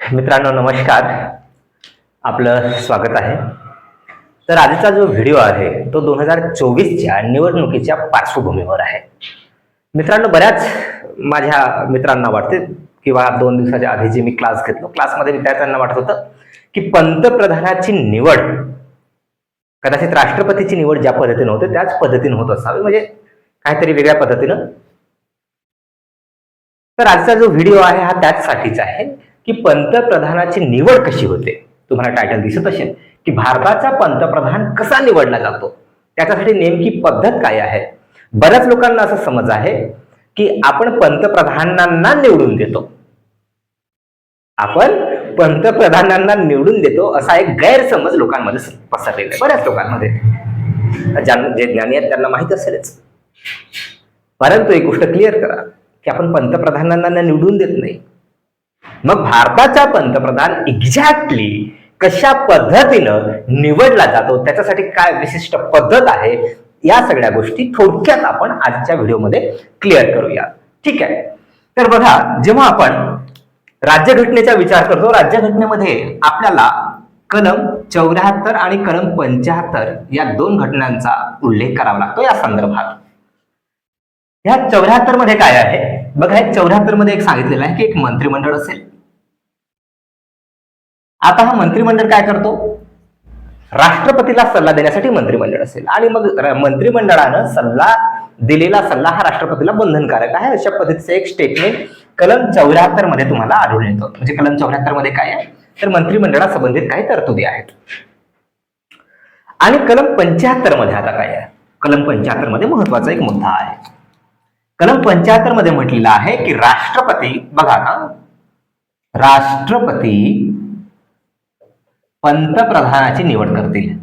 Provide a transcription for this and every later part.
मित्रांनो नमस्कार. आपलं स्वागत आहे. तर आजचा जो व्हिडिओ आहे तो दोन हजार चोवीसच्या निवडणुकीच्या पार्श्वभूमीवर आहे. मित्रांनो बऱ्याच माझ्या मित्रांना वाटते किंवा दोन दिवसाच्या आधी जे मी क्लास घेतलो क्लासमध्ये विद्यार्थ्यांना वाटत होतं की पंतप्रधानाची निवड कदाचित राष्ट्रपतीची निवड ज्या पद्धतीने होते त्याच पद्धतीने होत असावी. म्हणजे काहीतरी वेगळ्या पद्धतीनं. तर आजचा जो व्हिडिओ आहे हा त्याचसाठीच आहे. की पंतप्रधानाची निवड कशी होते? तुम्हाला टायटल दिसत असेल की भारताचा पंतप्रधान कसा निवडला जातो? त्याच्यासाठी नेमकी पद्धत काय आहे? बऱ्याच लोकांना असं समज आहे की आपण पंतप्रधानांना निवडून देतो. आपण पंतप्रधानांना निवडून देतो असा एक गैरसमज लोकांमध्ये पसरलेला आहे. बऱ्याच लोकांमध्ये. जे ज्ञानी आहेत त्यांना माहीत असेलच. परंतु एक गोष्ट क्लिअर करा की आपण पंतप्रधानांना निवडून देत नाही. मग भारताचा पंतप्रधान एक्झॅक्टली कशा पद्धतीनं निवडला जातो त्याच्यासाठी काय विशिष्ट पद्धत आहे या सगळ्या गोष्टी थोडक्यात आपण आजच्या व्हिडिओमध्ये क्लिअर करूया. ठीक आहे? तर बघा जेव्हा आपण राज्यघटनेचा विचार करतो राज्यघटनेमध्ये आपल्याला कलम चौऱ्याहत्तर आणि कलम पंच्याहत्तर या दोन घटनांचा उल्लेख करावा लागतो. या संदर्भात. ह्या चौऱ्याहत्तरमध्ये काय आहे? बघा चौऱ्याहत्तरमध्ये एक सांगितलेलं आहे की एक मंत्रिमंडळ असेल. आता हा मंत्रिमंडळ काय करतो? राष्ट्रपतीला सल्ला देण्यासाठी मंत्रिमंडळ असेल. आणि मग मंत्रिमंडळानं सल्ला दिलेला सल्ला हा राष्ट्रपतीला बंधनकारक आहे. अशा पद्धतीचं एक स्टेटमेंट कलम चौऱ्याहत्तरमध्ये तुम्हाला आढळून येतो. म्हणजे कलम चौऱ्याहत्तरमध्ये काय आहे? तर मंत्रिमंडळासंबंधित काही तरतुदी आहेत. आणि कलम पंच्याहत्तरमध्ये आता काय आहे? कलम पंच्याहत्तरमध्ये महत्त्वाचा एक मुद्दा आहे. कलम पंच्याहत्तरमध्ये म्हटलेला आहे की राष्ट्रपती बघा ना राष्ट्रपती पंतप्रधानाची निवड करतील.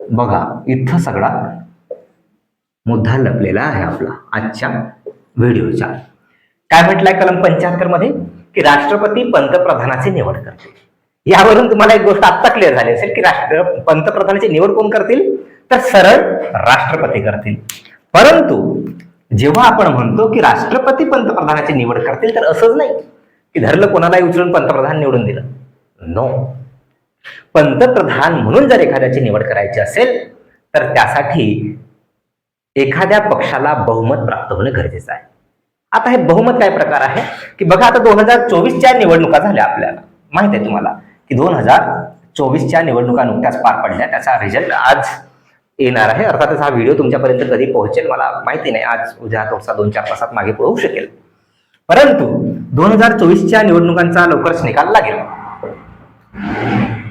बघा इथं सगळा मुद्दा लपलेला आहे आपला आजच्या व्हिडिओचा. काय म्हटलंय कलम पंच्याहत्तरमध्ये? की राष्ट्रपती पंतप्रधानाची निवड करतील. यावरून तुम्हाला एक गोष्ट आत्ता क्लिअर झाली असेल की राष्ट्र पंतप्रधानाची निवड कोण करतील? तर सरळ राष्ट्रपती करतील. परंतु जेव्हा आपण म्हणतो की राष्ट्रपती पंतप्रधानाची निवड करतील तर असंच नाही की धरलं कोणालाही उचलून पंतप्रधान निवडून दिलं. नो पंतप्रधान म्हणून जर एखाद्याची निवड करायची असेल तर त्यासाठी एखाद्या पक्षाला बहुमत प्राप्त होणे गरजेचं आहे. आता हे बहुमत काय प्रकार आहे? की बघा आता दोन हजार चोवीसच्या निवडणुका झाल्या आपल्याला. माहीत आहे तुम्हाला की दोन हजार चोवीसच्या निवडणुका नुकत्याच पार पडल्या. त्याचा रिझल्ट आज येणार आहे. अर्थातच हा व्हिडिओ तुमच्यापर्यंत कधी पोहोचेल मला माहिती नाही. आज उद्या थोडासा दोन चार तासात मागे पळवू शकेल. परंतु दोन हजार चोवीसच्या निवडणुकांचा लवकरच निकाल लागेल.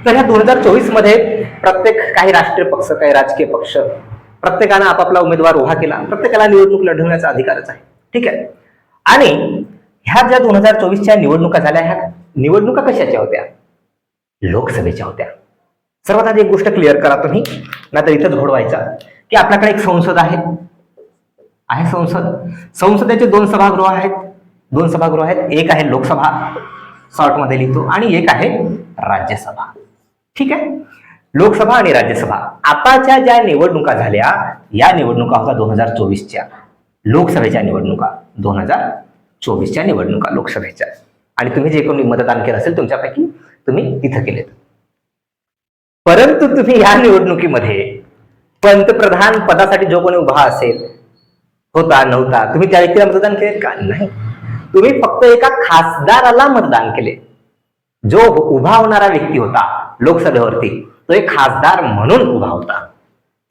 तर ह्या दोन हजार चोवीसमध्ये प्रत्येक काही राष्ट्रीय पक्ष काही राजकीय पक्ष प्रत्येकानं आपापला उमेदवार उभा केला. प्रत्येकाला निवडणूक लढवण्याचा अधिकारच आहे. ठीक आहे? आणि ह्या ज्या दोन हजार चोवीसच्या निवडणुका झाल्या ह्या निवडणुका कशाच्या होत्या? लोकसभेच्या होत्या. सर्वात आधी एक गोष्ट क्लिअर करा तुम्ही नाहीतर इथं घोडवायचा. की आपल्याकडे एक संसद आहे. आहे संसद. संसदेचे दोन सभागृह आहेत. दोन सभागृह आहेत. एक आहे लोकसभा शॉर्टमध्ये लिहितो आणि एक आहे राज्यसभा. ठीक आहे? लोकसभा आणि राज्यसभा. आताच्या ज्या निवडणुका झाल्या या निवडणुका होत्या दोन हजार चोवीसच्या. लोकसभेच्या निवडणुका. दोन हजार चोवीसच्या निवडणुका लोकसभेच्या. आणि तुम्ही जे कोणी मतदान केलं असेल तुमच्यापैकी तुम्ही तिथं केलेत. परंतु तुम्ही या निवडणुकीमध्ये पंतप्रधान पदासाठी जो कोणी उभा असेल होता नव्हता तुम्ही त्या व्यक्तीला मतदान केले का? नाही. तुम्ही फक्त एका खासदाराला मतदान केले. जो उभा होणारा व्यक्ती होता लोकसभेवरती तो एक खासदार म्हणून उभा होता.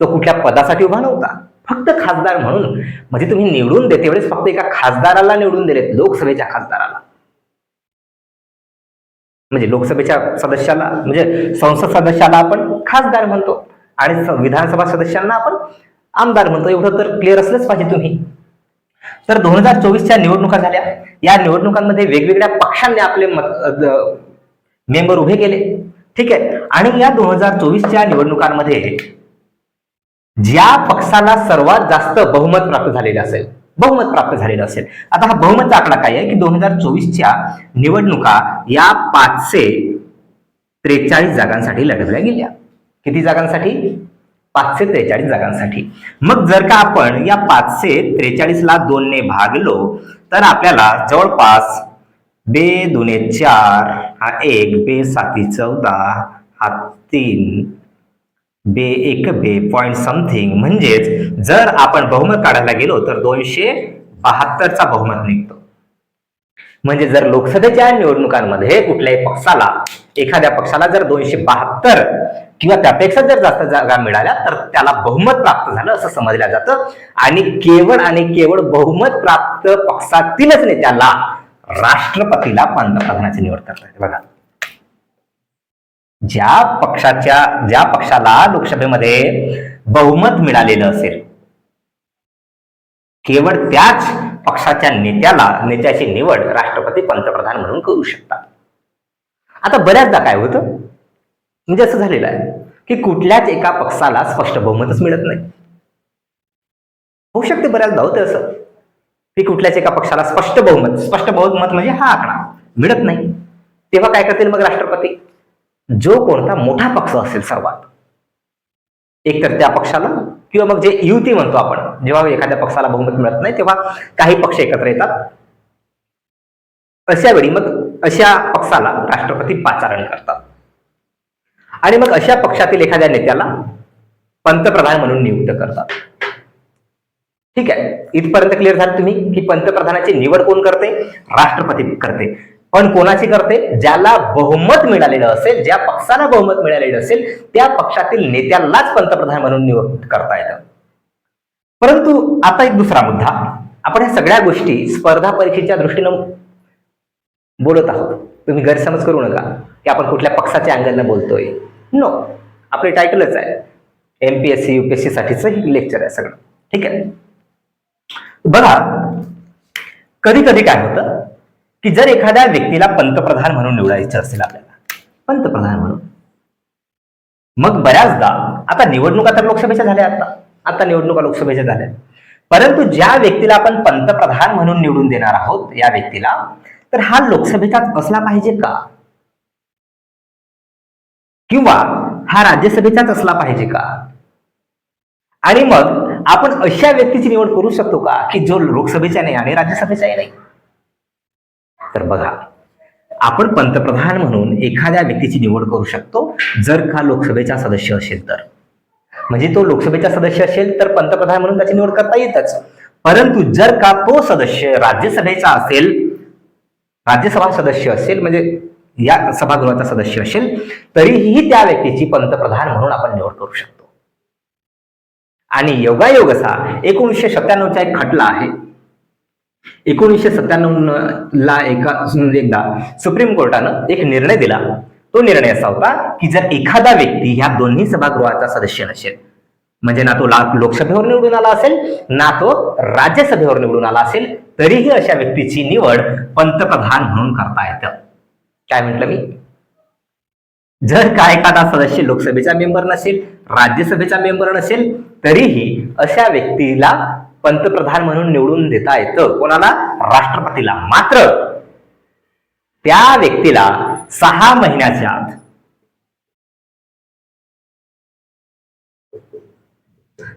तो कुठल्या पदासाठी उभा नव्हता. फक्त खासदार म्हणून. म्हणजे तुम्ही निवडून देते वेळेस फक्त एका खासदाराला निवडून दिलेत लोकसभेच्या खासदाराला. म्हणजे लोकसभेच्या सदस्याला म्हणजे संसद सदस्याला आपण खासदार म्हणतो आणि स- विधानसभा सदस्यांना आपण आमदार म्हणतो. एवढं तर क्लिअर असलंच पाहिजे तुम्ही. तर दोन हजार चोवीसच्या निवडणुका झाल्या. या निवडणुकांमध्ये वेगवेगळ्या पक्षांनी आपले मेंबर उभे केले. ठीक आहे? आणि या दोन हजार चोवीसच्या निवडणुकांमध्ये ज्या पक्षाला सर्वात जास्त बहुमत प्राप्त झालेले असेल बहुमत प्राप्त झालेलं असेल. आता हा बहुमतचा आकडा काय आहे? की दोन हजार चोवीसच्या निवडणुका या पाचशे त्रेचाळीस जागांसाठी लढवल्या गेल्या. किती जागांसाठी? पाचशे त्रेचाळीस जागांसाठी. मग जर का आपण या पाचशे त्रेचाळीसला दोनने भागलो तर आपल्याला जवळपास बे दुने चार हा एक बे साती चौदा हा तीन बे एक बे पॉइंट समथिंग म्हणजेच जर आपण बहुमत काढायला गेलो तर दोनशे बहात्तरचा बहुमत निघतो. म्हणजे जर लोकसभेच्या निवडणुकांमध्ये कुठल्याही पक्षाला एखाद्या पक्षाला जर दोनशे बहात्तर किंवा त्यापेक्षा जर जास्त जागा मिळाल्या तर त्याला बहुमत प्राप्त झालं असं समजलं जातं. आणि केवळ आणि केवळ बहुमत प्राप्त पक्षातीलच नेत्याला राष्ट्रपतीला पंतप्रधानाची निवड करता येते. बघा. ज्या पक्षाच्या ज्या पक्षाला लोकसभेमध्ये बहुमत मिळालेलं असेल केवळ त्याच पक्षाच्या नेत्याला नेत्याची निवड राष्ट्रपती पंतप्रधान म्हणून करू शकतात. आता बऱ्याचदा काय होतं? म्हणजे असं झालेलं आहे की कुठल्याच एका पक्षाला स्पष्ट बहुमतच मिळत नाही. होऊ शकते बऱ्याचदा होतं असं की कुठल्याच एका पक्षाला स्पष्ट बहुमत स्पष्ट बहुमत म्हणजे हा आकडा मिळत नाही. तेव्हा काय करतील मग राष्ट्रपती? जो कोणता मोठा पक्ष असेल सर्वात. एकतर त्या पक्षाला किंवा मग जे युती म्हणतो आपण जेव्हा एखाद्या पक्षाला बहुमत मिळत नाही तेव्हा काही पक्ष एकत्र येतात. अशा वेळी मग अशा पक्षाला राष्ट्रपती पाचारण करतात. आणि मग अशा पक्षातील एखाद्या नेत्याला पंतप्रधान म्हणून नियुक्त करतात. ठीक आहे. इथपर्यंत क्लिअर झालं तुम्ही की पंतप्रधानाची निवड कोण करते? राष्ट्रपती करते. पण कोणाची करते? ज्याला बहुमत मिळालेलं असेल ज्या पक्षाला बहुमत मिळालेलं असेल त्या पक्षातील नेत्यालाच पंतप्रधान म्हणून नियुक्त करता येतं. परंतु आता एक दुसरा मुद्दा. आपण ह्या सगळ्या गोष्टी स्पर्धा परीक्षेच्या दृष्टीनं बोलत आहोत. तुम्ही गैरसमज करू नका की आपण कुठल्या पक्षाच्या अँगलनं बोलतोय. नो आपले टायटलच आहे. एमपीएससी युपीएससी साठीच हे लेक्चर आहे सगळं. ठीक आहे? बघा. कधी कधी काय होतं? की जर एखाद्या व्यक्तीला पंतप्रधान म्हणून निवडायचं असेल आपल्याला पंतप्रधान म्हणून मग बऱ्याचदा आता निवडणुका तर लोकसभेच्या झाल्या आता आता निवडणुका लोकसभेच्या झाल्या. परंतु ज्या व्यक्तीला आपण पंतप्रधान म्हणून निवडून देणार आहोत या व्यक्तीला तर हा लोकसभेचाच असला पाहिजे का? किंवा हा राज्यसभेचाच असला पाहिजे का? आणि मग आपण अशा व्यक्तीची निवड करू शकतो का की जो लोकसभेच्या नाही आणि राज्यसभेचाही नाही? तर बघा आपण पंतप्रधान म्हणून एखाद्या व्यक्तीची निवड करू शकतो जर का लोकसभेचा सदस्य असेल तर. म्हणजे तो लोकसभेचा सदस्य असेल तर पंतप्रधान म्हणून त्याची निवड करता येतच. परंतु जर का तो सदस्य राज्यसभेचा असेल राज्यसभा सदस्य असेल म्हणजे या सभागृहाचा सदस्य असेल तरीही त्या व्यक्तीची पंतप्रधान म्हणून आपण निवड करू शकतो. आणि योगायोग असा एकोणीसशे सत्त्याण्णवचा एक खटला आहे. एकोणीसशे सत्त्याण्णव ला एका एकदा सुप्रीम कोर्टानं एक निर्णय दिला. तो निर्णय असा होता की जर एखादा व्यक्ती ह्या दोन्ही सभागृहाचा सदस्य नसेल म्हणजे ना तो लोकसभेवर निवडून आला असेल ना तो राज्यसभेवर निवडून आला असेल तरीही अशा व्यक्तीची निवड पंतप्रधान म्हणून करता येतं. काय म्हटलं मी? जर का एखादा सदस्य लोकसभेचा मेंबर नसेल राज्यसभेचा मेंबर नसेल तरीही अशा व्यक्तीला पंतप्रधान म्हणून निवडून देता येतं. कोणाला? राष्ट्रपतीला. मात्र त्या व्यक्तीला सहा महिन्याच्या आत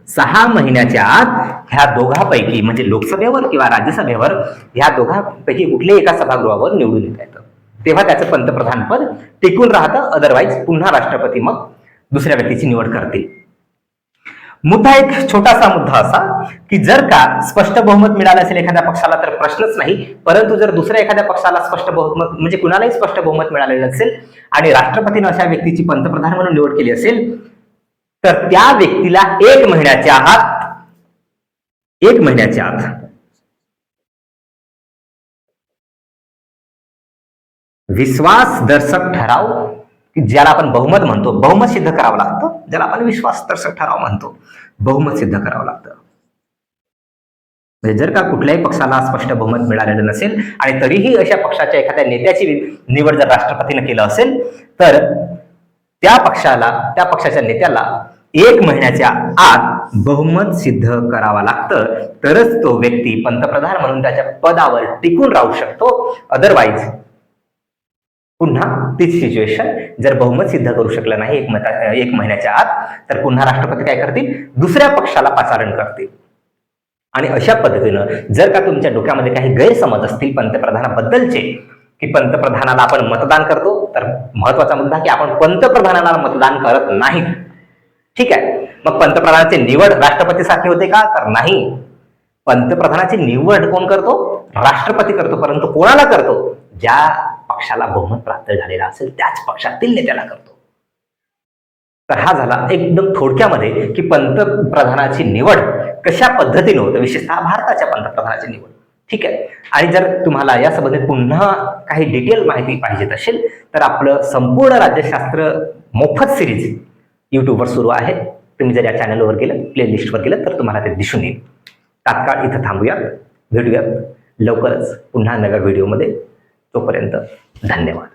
सहा महिन्याच्या आत ह्या दोघांपैकी म्हणजे लोकसभेवर किंवा राज्यसभेवर ह्या दोघांपैकी कुठल्याही एका सभागृहावर निवडून येता येतं. तेव्हा त्याचं पंतप्रधान पद टिकून राहतं. अदरवाईज पुन्हा राष्ट्रपती मग दुसऱ्या व्यक्तीची निवड करतील. मुद्दा एक छोटासा मुद्दा असा की जर का स्पष्ट बहुमत मिळालं असेल एखाद्या पक्षाला तर प्रश्नच नाही. परंतु जर दुसऱ्या एखाद्या पक्षाला स्पष्ट बहुमत म्हणजे कुणालाही स्पष्ट बहुमत मिळालेलं असेल आणि राष्ट्रपतीनं अशा व्यक्तीची पंतप्रधान म्हणून निवड केली असेल तर त्या व्यक्तीला एक महिन्याच्या आत एक महिन्याच्या आत विश्वासदर्शक ठराव की ज्याला आपण बहुमत म्हणतो बहुमत सिद्ध करावं लागतं. ज्याला आपण विश्वास विश्वासदर्शक ठराव म्हणतो बहुमत सिद्ध करावं लागतं. म्हणजे जर का कुठल्याही पक्षाला स्पष्ट बहुमत मिळालेलं नसेल आणि तरीही अशा पक्षाच्या एखाद्या नेत्याची निवड जर राष्ट्रपतीनं केलं असेल तर त्या पक्षाला त्या पक्षाच्या नेत्याला एक महिन्याच्या आत बहुमत सिद्ध करावा लागतं. तरच तो व्यक्ती पंतप्रधान म्हणून त्याच्या पदावर टिकून राहू शकतो. अदरवाईज पुन्हा तीच सिच्युएशन जर बहुमत सिद्ध करू शकलं नाही एक मता एक महिन्याच्या आत तर पुन्हा राष्ट्रपती काय करतील? दुसऱ्या पक्षाला पाचारण करतील. आणि अशा पद्धतीनं जर का तुमच्या डोक्यामध्ये काही गैरसमज असतील पंतप्रधानाबद्दलचे की पंतप्रधानाला आपण मतदान करतो तर महत्त्वाचा मुद्दा की आपण पंतप्रधानाला मतदान करत नाही. ठीक आहे? मग पंतप्रधानाची निवड राष्ट्रपतीसाठी होते का? तर नाही. पंतप्रधानाची निवड कोण करतो? राष्ट्रपती करतो परंतु कोणाला करतो? ज्या पक्षाला बहुमत प्राप्त झालेला असेल त्याच पक्षातील नेत्याला करतो. तर हा झाला एकदम थोडक्यामध्ये की पंतप्रधानाची निवड कशा पद्धतीने होतं विशेषतः भारताच्या पंतप्रधानाची निवड. ठीक आहे? आणि जर तुम्हाला या संबंधित पुन्हा काही डिटेल माहिती पाहिजेत असेल तर आपलं संपूर्ण राज्यशास्त्र मोफत सिरीज यूट्यूबवर सुरू आहे. तुम्ही जर या चॅनलवर गेलं प्लेलिस्टवर गेलं तर तुम्हाला ते दिसून येईल. तात्काळ इथं थांबूयात भेटूयात. लवकरच पुन्हा नव्या व्हिडिओमध्ये तोपर्यंत धन्यवाद.